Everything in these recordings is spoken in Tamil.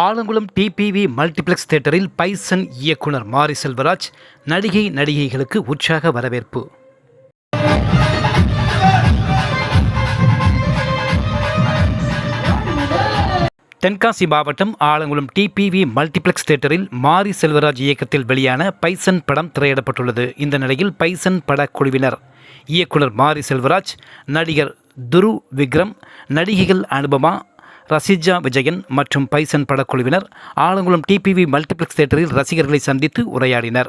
ஆலங்குளம் டிபிவி மல்டிப்ளெக்ஸ் தியேட்டரில் பைசன் இயக்குனர் மாரி செல்வராஜ் நடிகை நடிகைகளுக்கு உற்சாக வரவேற்பு. தென்காசி மாவட்டம் ஆலங்குளம் டிபிவி மல்டிப்ளெக்ஸ் தியேட்டரில் மாரி செல்வராஜ் இயக்கத்தில் வெளியான பைசன் படம் திரையிடப்பட்டுள்ளது. இந்த நிலையில் பைசன் படக்குழுவினர் இயக்குனர் மாரி செல்வராஜ் நடிகர் துரு விக்ரம் நடிகைகள் அனுபமா ரசிஜா விஜயன் மற்றும் பைசன் படக்குழுவினர் ஆலங்குளம் டிபிவி மல்டிபிளெக்ஸ் தேட்டரில் ரசிகர்களை சந்தித்து உரையாடினர்.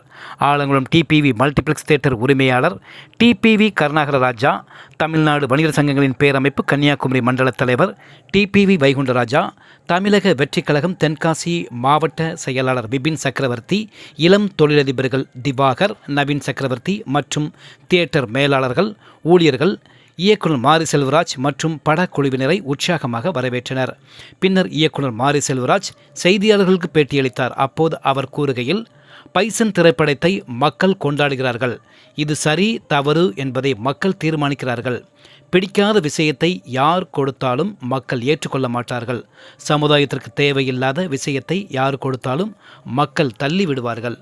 ஆலங்குளம் டிபிவி மல்டிபிளெக்ஸ் தேட்டர் உரிமையாளர் டிபிவி கருணாகர ராஜா தமிழ்நாடு வணிகர் சங்கங்களின் பேரமைப்பு கன்னியாகுமரி மண்டல தலைவர் டிபிவி வைகுண்டராஜா தமிழக வெற்றிக் கழகம் தென்காசி மாவட்ட செயலாளர் விபின் சக்கரவர்த்தி இளம் தொழிலதிபர்கள் திவாகர் நவீன் சக்கரவர்த்தி மற்றும் தியேட்டர் மேலாளர்கள் ஊழியர்கள் இயக்குனர் மாரி செல்வராஜ் மற்றும் படக்குழுவினரை உற்சாகமாக வரவேற்றனர். பின்னர் இயக்குனர் மாரி செல்வராஜ் செய்தியாளர்களுக்கு பேட்டியளித்தார். அப்போது அவர் கூறுகையில் பைசன் திரைப்படத்தை மக்கள் கொண்டாடுகிறார்கள். இது சரி தவறு என்பதை மக்கள் தீர்மானிக்கிறார்கள். பிடிக்காத விஷயத்தை யார் கொடுத்தாலும் மக்கள் ஏற்றுக்கொள்ள மாட்டார்கள். சமுதாயத்திற்கு தேவையில்லாத விஷயத்தை யார் கொடுத்தாலும் மக்கள் தள்ளி விடுவார்கள்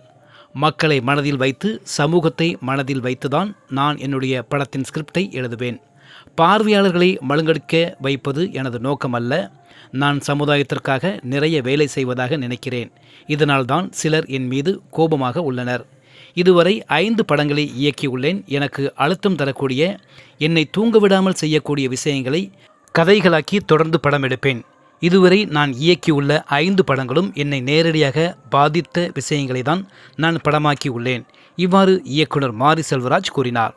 மக்களை மனதில் வைத்து சமூகத்தை மனதில் வைத்துதான் நான் என்னுடைய படத்தின் ஸ்கிரிப்டை எழுதுவேன். பார்வையாளர்களை மழுங்கடிக்க வைப்பது எனது நோக்கம் அல்ல நான் சமுதாயத்திற்காக நிறைய வேலை செய்வதாக நினைக்கிறேன். இதனால்தான் சிலர் என் மீது கோபமாக உள்ளனர். இதுவரை ஐந்து படங்களை இயக்கியுள்ளேன். எனக்கு அழுத்தம் தரக்கூடிய என்னை தூங்கவிடாமல் செய்யக்கூடிய விஷயங்களை கதைகளாக்கி தொடர்ந்து படம் எடுப்பேன் இதுவரை நான் இயக்கியுள்ள ஐந்து படங்களும் என்னை நேரடியாக பாதித்த விஷயங்களை தான் நான் படமாக்கி உள்ளேன் இவ்வாறு இயக்குனர் மாரி செல்வராஜ் கூறினார்.